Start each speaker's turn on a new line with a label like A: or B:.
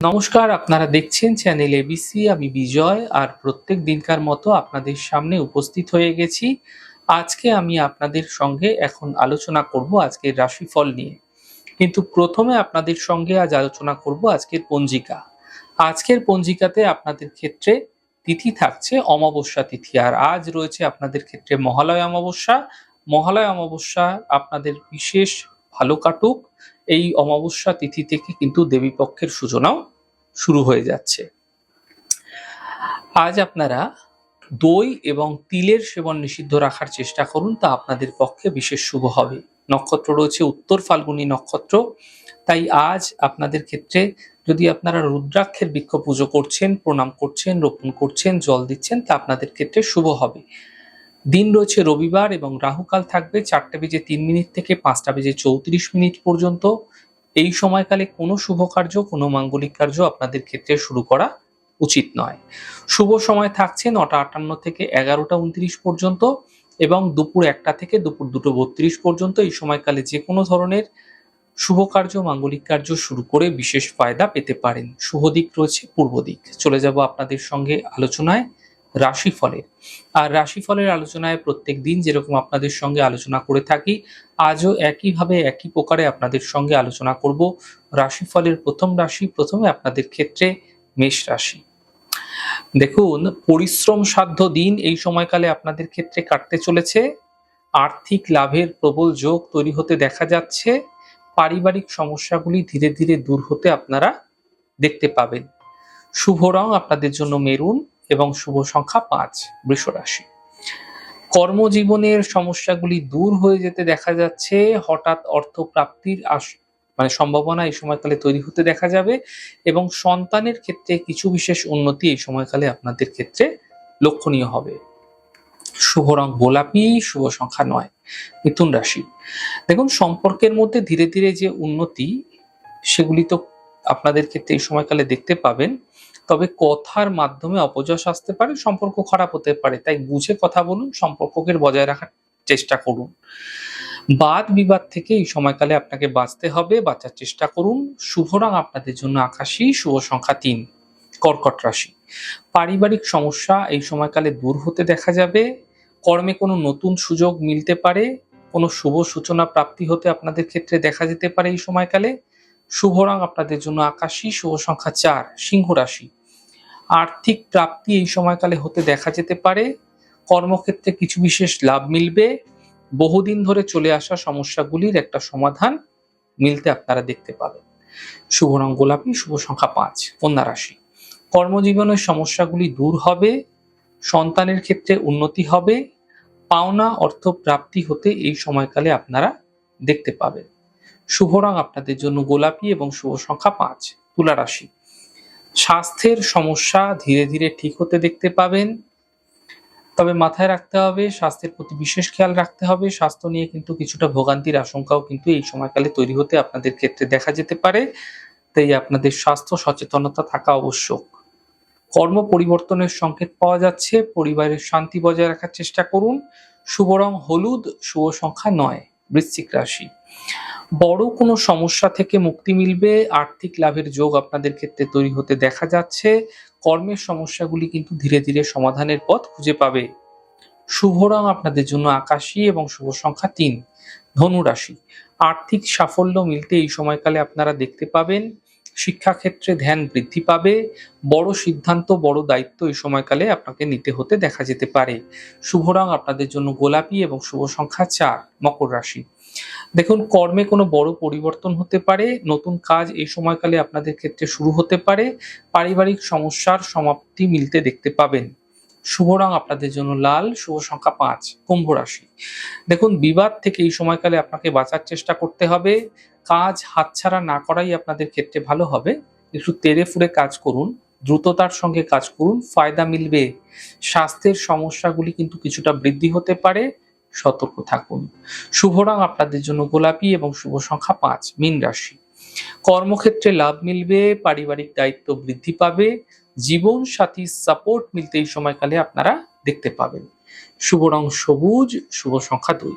A: নমস্কার, আপনারা দেখছেন চ্যানেল এবিসি আমি বিজয় আর প্রত্যেক দিনকার মতো আপনাদের সামনে উপস্থিত হয়ে গেছি। আজকে আমি আপনাদের সঙ্গে এখন আলোচনা করব আজকের রাশিফল নিয়ে। কিন্তু প্রথমে আপনাদের সঙ্গে আজ আলোচনা করব আজকের পঞ্জিকা। আজকের পঞ্জিকাতে আপনাদের ক্ষেত্রে তিথি থাকছে অমাবস্যা তিথি, আর আজ রয়েছে আপনাদের ক্ষেত্রে মহালয় অমাবস্যা। মহালয় অমাবস্যা আপনাদের বিশেষ ভালো কাটুক এই অমাবস্যা তিথি থেকে কিন্তু দেবীপক্ষের সূচনাও শুরু হয়ে যাচ্ছে। আজ আপনারা দই এবং তিলের সেবন নিষিদ্ধ রাখার চেষ্টা করুন, তা আপনাদের পক্ষে বিশেষ শুভ হবে। নক্ষত্র রয়েছে উত্তর ফাল্গুনী নক্ষত্র, তাই আজ আপনাদের ক্ষেত্রে যদি আপনারা রুদ্রাক্ষের বৃক্ষ পুজো করছেন, প্রণাম করছেন, রোপণ করছেন, জল দিচ্ছেন, তা আপনাদের ক্ষেত্রে শুভ হবে। দিন রয়েছে রবিবার এবং রাহুকাল থাকবে চারটে বেজে তিন মিনিট থেকে পাঁচটা বেজে চৌত্রিশ মিনিট পর্যন্ত। এই সময়কালে কোনো শুভ কার্য, কোনো মাঙ্গলিক কার্য আপনাদের ক্ষেত্রে শুরু করা উচিত নয়। শুভ সময় থাকছে নটা আটান্ন থেকে এগারোটা উনত্রিশ পর্যন্ত এবং দুপুর একটা থেকে দুপুর দুটো বত্রিশ পর্যন্ত। এই সময়কালে যে কোনো ধরনের শুভ কার্য, মাঙ্গলিক কার্য শুরু করে বিশেষ ফায়দা পেতে পারেন। শুভ দিক রয়েছে পূর্ব দিক। চলে যাব আপনাদের সঙ্গে আলোচনায়। রাশিফলের আর রাশিফলের আলোচনায় প্রত্যেক দিন যেরকম আপনাদের সঙ্গে আলোচনা করে থাকি, আজও একইভাবে একই প্রকারে আপনাদের সঙ্গে আলোচনা করব। রাশিফলের প্রথম রাশি প্রথমে আপনাদের ক্ষেত্রে মেষ রাশি। দেখুন, পরিশ্রম সাধ্য দিন এই সময়কালে আপনাদের ক্ষেত্রে কাটতে চলেছে। আর্থিক লাভের প্রবল যোগ তৈরি হতে দেখা যাচ্ছে। পারিবারিক সমস্যাগুলি ধীরে ধীরে দূর হতে আপনারা দেখতে পাবেন। শুভ রং আপনাদের জন্য মেরুন। এবং শুভ সংখ্যা পাঁচ, বৃষ রাশি। কর্মজীবনের সমস্যাগুলি দূর হয়ে যেতে দেখা যাচ্ছে। হঠাৎ অর্থ প্রাপ্তির আস মানে সম্ভাবনা এই সময়কালে তৈরি হতে দেখা যাবে এবং সন্তানের ক্ষেত্রে কিছু বিশেষ উন্নতি এই সময়কালে আপনাদের ক্ষেত্রে লক্ষণীয় হবে। শুভ রং গোলাপি, শুভ সংখ্যা নয়, মিথুন রাশি। দেখুন, সম্পর্কের মধ্যে ধীরে ধীরে যে উন্নতি, সেগুলি তো আপনাদের ক্ষেত্রে এই সময়কালে দেখতে পাবেন। তবে কথার মাধ্যমে অপযশ আসতে পারে, সম্পর্ক খারাপ হতে পারে। তাই বুঝে কথা বলুন, সম্পর্ককে বজায় রাখার চেষ্টা করুন। বাদ বিবাদ থেকে এই সময়কালে আপনাকে বাঁচতে হবে, বাঁচার চেষ্টা করুন। শুভ রং আপনাদের জন্য আকাশী, শুভ সংখ্যা তিন, কর্কট রাশি। পারিবারিক সমস্যা এই সময়কালে দূর হতে দেখা যাবে। কর্মে কোনো নতুন সুযোগ মিলতে পারে, কোনো শুভ সূচনা প্রাপ্তি হতে আপনাদের ক্ষেত্রে দেখা যেতে পারে এই সময়কালে। শুভ রং আপনাদের জন্য আকাশী, শুভ সংখ্যা চার, সিংহ রাশি। আর্থিক প্রাপ্তি এই সময়কালে হতে দেখা যেতে পারে। কর্মক্ষেত্রে কিছু বিশেষ লাভ মিলবে। বহুদিন ধরে চলে আসা সমস্যাগুলির একটা সমাধান মিলতে আপনারা দেখতে পাবেন। শুভ রং গোলাপি, শুভ সংখ্যা পাঁচ, কন্যা রাশি। কর্মজীবনের সমস্যাগুলি দূর হবে, সন্তানের ক্ষেত্রে উন্নতি হবে, পাওনা অর্থ প্রাপ্তি হতে এই সময়কালে আপনারা দেখতে পাবেন। শুভ রং আপনাদের জন্য গোলাপি এবং শুভ সংখ্যা পাঁচ, তুলা রাশি। স্বাস্থ্যের সমস্যা ধীরে ধীরে ঠিক হতে দেখতে পাবেন। তবে মাথায় রাখতে হবে, স্বাস্থ্যের প্রতি বিশেষ খেয়াল রাখতে হবে। স্বাস্থ্য নিয়ে কিন্তু কিছুটা ভোগান্তির আশঙ্কাও কিন্তু এই সময়কালে তৈরি হতে আপনাদের ক্ষেত্রে দেখা যেতে পারে। তাই আপনাদের স্বাস্থ্য সচেতনতা থাকা আবশ্যক। কর্ম পরিবর্তনের সংকেত পাওয়া যাচ্ছে। পরিবারের শান্তি বজায় রাখার চেষ্টা করুন। শুভ রং হলুদ, শুভ সংখ্যা নয়, বৃশ্চিক রাশি। বড় কোনো সমস্যা থেকে মুক্তি মিলবে? আর্থিক লাভের যোগ আপনাদের ক্ষেত্রে তৈরি হতে দেখা যাচ্ছে। কর্মের সমস্যাগুলি কিন্তু ধীরে ধীরে সমাধানের পথ খুঁজে পাবে। শুভ রং আপনাদের জন্য আকাশী এবং শুভ সংখ্যা তিন। ধনুরাশি আর্থিক সাফল্য মিলতে এই সময়কালে আপনারা দেখতে পাবেন। শিক্ষাক্ষেত্রে ধ্যান বৃদ্ধি পাবে, বড় সিদ্ধান্ত, বড় দায়িত্ব এই সময়কালে আপনাকে নিতে হতে দেখা যেতে পারে। শুভ রং আপনাদের জন্য গোলাপি এবং শুভ সংখ্যা চার, মকর রাশি। দেখুন, কর্মে কোনো বড় পরিবর্তন হতে পারে, নতুন কাজ এই সময়কালে আপনাদের ক্ষেত্রে শুরু হতে পারে, পারিবারিক সমস্যার সমাপ্তি মিলতে দেখতে পাবেন। শুভ রং আপনাদের জন্য লাল, শুভ সংখ্যা পাঁচ, কুম্ভ রাশি। দেখুন, বিবাদ থেকে এই সময়কালে আপনাকে বাঁচার চেষ্টা করতে হবে কাজ হাতছাড়া না করাই আপনাদের ক্ষেত্রে ভালো হবে। একটু তেড়ে ফুড়ে কাজ করুন, দ্রুততার সঙ্গে কাজ করুন, ফায়দা মিলবে। স্বাস্থ্যের সমস্যাগুলি কিন্তু কিছুটা বৃদ্ধি হতে পারে, সতর্ক থাকুন। শুভ রং আপনাদের জন্য গোলাপি এবং শুভ সংখ্যা পাঁচ, মীন রাশি। কর্মক্ষেত্রে লাভ মিলবে, পারিবারিক দায়িত্ব বৃদ্ধি পাবে জীবন সাথীর সাপোর্ট মিলতে এই সময়কালে আপনারা দেখতে পাবেন। শুভ রং সবুজ, শুভ সংখ্যা দুই।